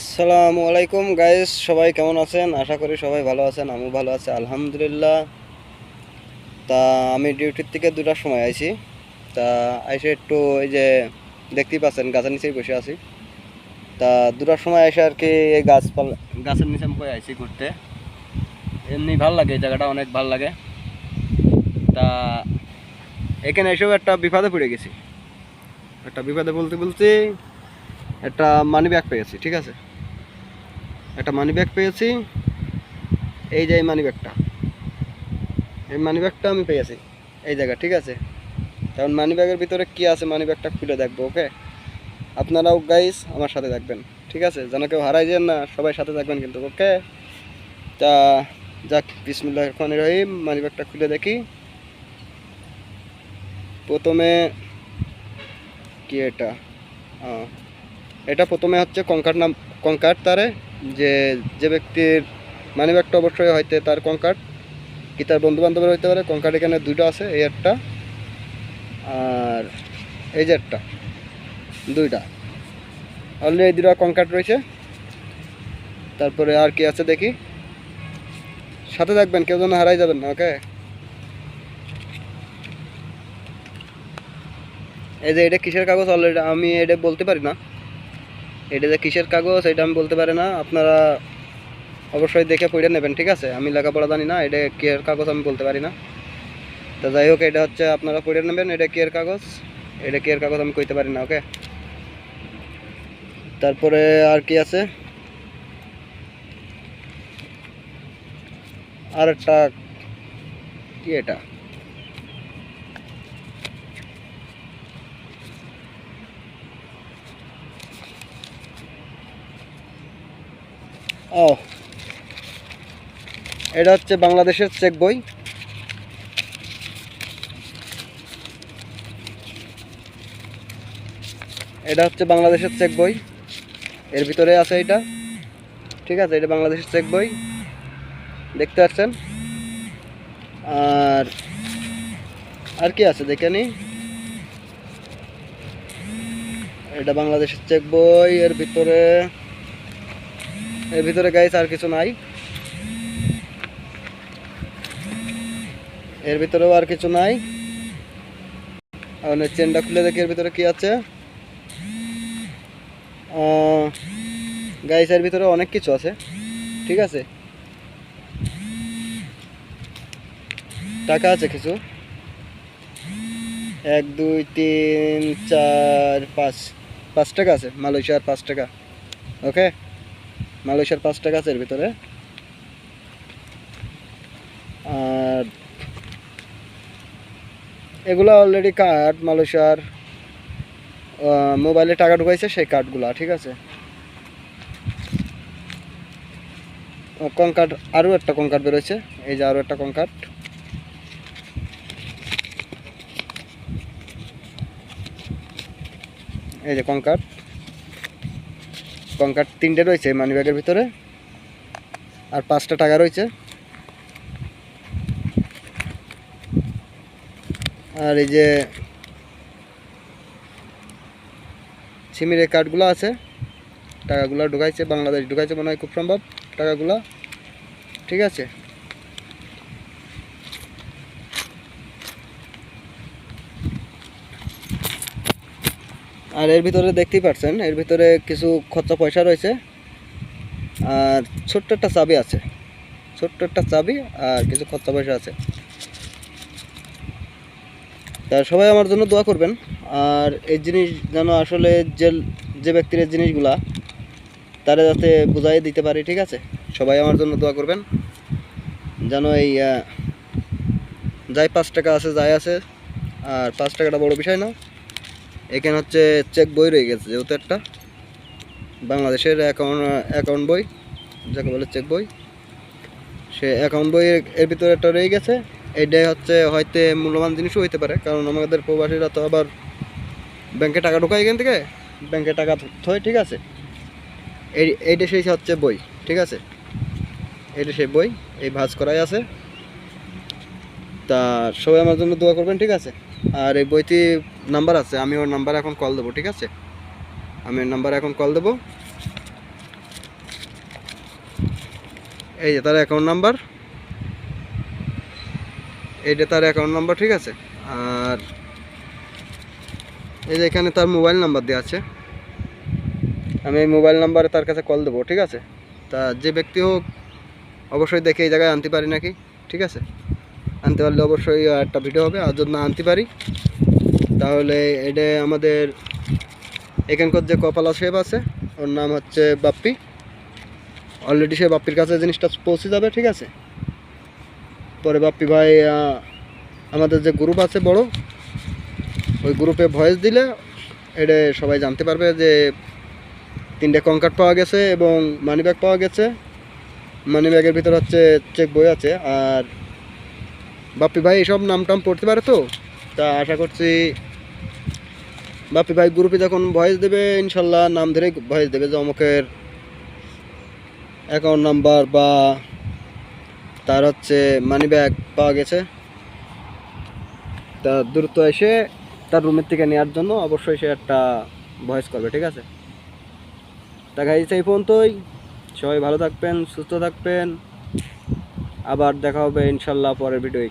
আসসালামু আলাইকুম গাইস, সবাই কেমন আছেন? আশা করি সবাই ভালো আছেন, আমিও ভালো আছি, আলহামদুলিল্লাহ। তা আমি ডিউটির থেকে দুটার সময় আইছি। তা আইসে একটু এই যে দেখতেই পাচ্ছেন, গাছের নিচেই বসে আছি। তা দুটার সময় এসে আর কি এই গাছপালা, গাছের নিচে আমি আইছি ঘুরতে। এমনি ভালো লাগে, এই জায়গাটা অনেক ভালো লাগে। তা এখানে এসেও একটা বিপদে পড়ে গেছি। একটা বিপদে বলতে বলতে একটা মানি ব্যাগ পেয়েছি, ঠিক আছে? একটা মানি ব্যাগ পেয়েছি, এই যে এই মানি ব্যাগটা এই মানি ব্যাগটা আমি পেয়েছি, এই জায়গা ঠিক আছে? কারণ মানি ব্যাগের ভিতরে কি আছে মানি ব্যাগটা খুলে দেখব ওকে আপনারাও গাইস আমার সাথে থাকবেন, ঠিক আছে? যেন কেউ হারাই যান না, সবাই সাথে থাকবেন কিন্তু ওকে তা যাক বিসমুল্লাহ রহমান রহিম মানি ব্যাগটা খুলে দেখি। প্রথমে কি এটা? এটা প্রথমে হচ্ছে কঙ্কার নাম, কঙ্কার তারে, যে যে ব্যক্তির মানি ব্যাগটা অবশ্যই হয়তো তার কঙ্কার, কি তার বন্ধু বান্ধবের হইতে পারে, কঙ্কার এখানে দুটো আছে, এই একটা আর এই যে একটা, দুইটা। অলরেডি এই দুটা কঙ্কার রয়েছে। তারপরে আর কি আছে দেখি। সাথে থাকবেন, কেউ যেন হারাই যাবেন না, ওকে? এই যে এটা কিসের কাগজ? অলরেডি আমি এটা বলতে পারি না। এটা যে কিসের কাগজ, এটা আমি বলতে পারি না। আপনারা অবশ্যই দেখে পড়ে নেবেন, ঠিক আছে? আমি লেখাপড়া জানি না, এটা কিয়ের কাগজ আমি বলতে পারি না। তো যাই হোক, এটা হচ্ছে আপনারা পড়ে নেবেন, এটা কিয়ের কাগজ? এটা কিয়ের কাগজ আমি কইতে পারি না, ওকে? তারপরে আর কি আছে? আর একটা কি এটা? ও। এটা হচ্ছে বাংলাদেশের চেক বই। এটা হচ্ছে বাংলাদেশের চেক বই। এর ভিতরে আছে এটা। ঠিক আছে, এটা বাংলাদেশের চেক বই। দেখতে পাচ্ছেন? আর আর কি আছে দেখে এটা বাংলাদেশের চেক বই, এর ভিতরে এর ভিতরে গাইস আর কিছু নাই। এর ভিতরেও আর কিছু নাই। আর চেনটা খুলে দেখি এর ভিতরে কি আছে। গাইস এর ভিতরে অনেক কিছু আছে। ঠিক আছে? টাকা আছে কিছু? এক, দুই, তিন, চার, পাঁচ। পাঁচ টাকা আছে, মালয়েশিয়ার পাঁচ টাকা। ওকে মালয়েশিয়ার পাঁচ টাকা আছে এর ভিতরে। আর এগুলো অলরেডি কার্ড মালয়েশিয়ার মোবাইলে টাকা ঢুকাইছে সেই কার্ডগুলো ঠিক আছে? কঙ্কার্ড আরও একটা কঙ্কার্ড বেরোচ্ছে এই যে আরও একটা কঙ্কার্ড এই যে কঙ্কার্ড কঙ্কার তিনটে রয়েছে মানি ব্যাগের ভিতরে। আর পাঁচটা টাকা রয়েছে। আর এই যে সিমিরের কার্ডগুলো আছে, টাকাগুলো ঢুকাইছে, বাংলাদেশ ঢুকাইছে মনে হয় খুব সম্ভব টাকাগুলো। ঠিক আছে? আর এর ভিতরে দেখতেই পাচ্ছেন এর ভিতরে কিছু খরচা পয়সা রয়েছে। আর ছোট্ট একটা চাবি আছে, ছোট্ট একটা চাবি আর কিছু খরচা পয়সা আছে। তা সবাই আমার জন্য দোয়া করবেন, আর এই জিনিস যেন আসলে যে যে ব্যক্তির এই জিনিসগুলা, তারা যাতে বুঝাই দিতে পারি, ঠিক আছে? সবাই আমার জন্য দোয়া করবেন, যেন এই যাই পাঁচ টাকা আছে, যাই আছে, আর পাঁচ টাকাটা বড় বিষয় না। এখানে হচ্ছে চেক বই রয়ে গেছে, যেহেতু একটা। বাংলাদেশের অ্যাকাউন্ট অ্যাকাউন্ট বই, যাকে বলে চেক বই। সে অ্যাকাউন্ট বই এর ভিতরে একটা রয়ে গেছে। এইটাই হচ্ছে হয়তো মূল্যবান জিনিসও হইতে পারে, কারণ আমাদের প্রবাসীরা তো আবার ব্যাংকে টাকা ঢোকায় এখান থেকে। ব্যাংকে টাকা থয়, ঠিক আছে। এই, এইটা সেই হচ্ছে বই, ঠিক আছে। এইটা সেই বই, এই ভাঁজ করাই আছে। তা সবাই আমার জন্য দোয়া করবেন, ঠিক আছে। আর এই বইটি নাম্বার আছে, আমি ওর নাম্বার এখন কল দেবো, ঠিক আছে? আমি ওর নাম্বার এখন কল দেবো। এই যে তার অ্যাকাউন্ট নাম্বার এইটা তার অ্যাকাউন্ট নাম্বার ঠিক আছে? আর এই যে এখানে তার মোবাইল নাম্বার দেওয়া আছে। আমি এই মোবাইল নাম্বারে তার কাছে কল দেবো, ঠিক আছে? তা যে ব্যক্তি হোক, অবশ্যই দেখে এই জায়গায় আনতে পারি নাকি? ঠিক আছে? আনতে পারলে অবশ্যই একটা ভিডিও হবে, আর যদি না আনতে পারি, তাহলে এটা আমাদের এখানকার যে কপালা শেপ আছে, ওর নাম হচ্ছে বাপ্পি। অলরেডি সে বাপ্পির কাছে জিনিসটা পৌঁছে যাবে, ঠিক আছে? পরে বাপ্পি ভাই আমাদের যে গ্রুপ আছে বড়, ওই গ্রুপে ভয়েস দিলে এটা সবাই জানতে পারবে যে তিনটে কঙ্কাট পাওয়া গেছে এবং মানি ব্যাগ পাওয়া গেছে। মানি ব্যাগের ভিতর হচ্ছে চেক বই আছে, আর বাপ্পি ভাই এসব নাম টাম পড়তে পারে তো? তা আশা করছি বাপ্পি ভাই গ্রুপে যখন ভয়েস দেবে, ইনশাল্লাহ নাম ধরে ভয়েস দেবে যে অমুকের অ্যাকাউন্ট নাম্বার বা তার হচ্ছে মানি ব্যাগ পাওয়া গেছে। তা দ্রুত এসে তার রুমের থেকে নেওয়ার জন্য অবশ্যই সে একটা ভয়েস করবে, ঠিক আছে? তা গাইজ এই পর্যন্তই। সবাই ভালো থাকবেন, সুস্থ থাকবেন। আবার দেখা হবে ইনশাল্লাহ পরের ভিডিওয়